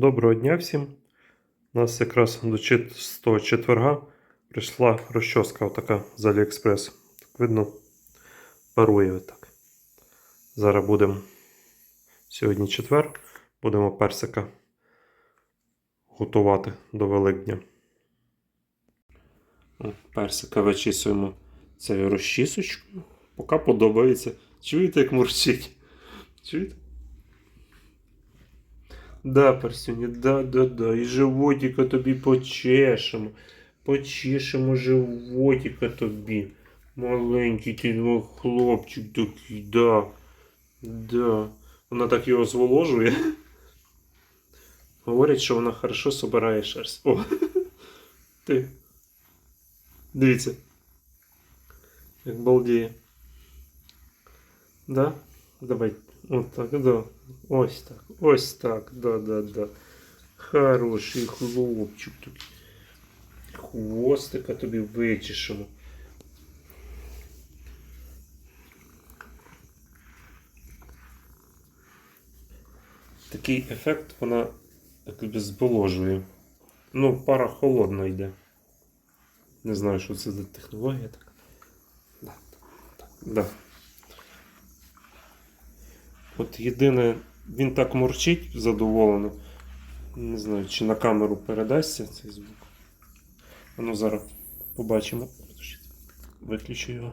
Доброго дня всім. У нас якраз до чистого четверга прийшла розчоска отака з Аліекспрес. Так видно, парує отак. Зараз будемо сьогодні четвер, будемо персика готувати до Великдня. Персика вичісуємо цією розчісочкою. Поки подобається. Чуєте, як мурчить? Чуєте? Да, Парсюня, да, да, да. І животика тобі почешемо. Почешемо животика тобі. Маленький ти ну, хлопчик такий, да. Да. Вона так його зволожує. Говорять, що вона хорошо собирає шерсть. О! Ти. Дивіться. Як балдіє. Да? Давай. От так, да. Ось так. Ось так. Да, да, да. Хороший хлопчик такий. Хвостика тобі вичешемо. Такий ефект вона якби зволожує. Ну, пара холодно йде. Не знаю, що це за технологія така. Да, так, да. От єдине, він так мурчить задоволено. Не знаю, чи на камеру передасться цей звук. А ну зараз побачимо. Виключу його.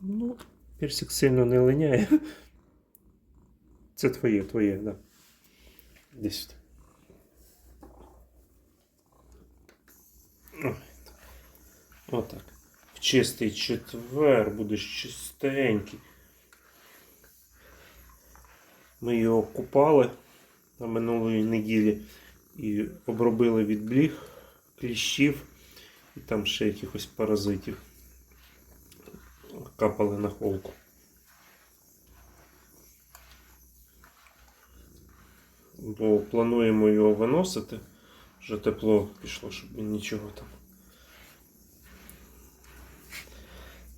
Ну, персик сильно не линяє. Це твоє, твоє, так. Да. Десь. Отак. В чистий четвер будеш чистенький. Ми його купали на минулої неділі і обробили від бліг, кліщів і там ще якихось паразитів. Капали на холку. Бо плануємо його виносити. Вже тепло пішло, щоб він нічого там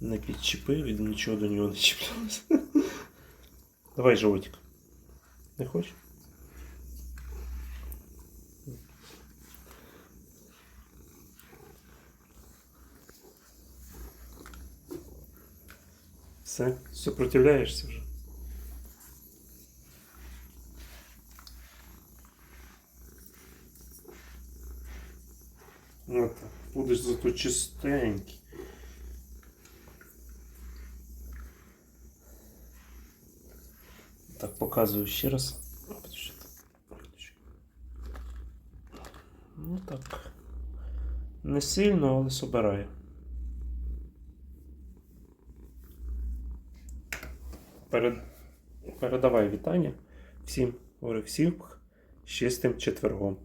не підчепив і нічого до нього не чіплялося. Давай животик. Не хочеш? Все, сопротивляєшся вже. Ну так, будеш зато чистенький. Так, показую ще раз. Ну так. Не сильно, але собирає. Перед... Передавай вітання всім, всім з чистим четвергом.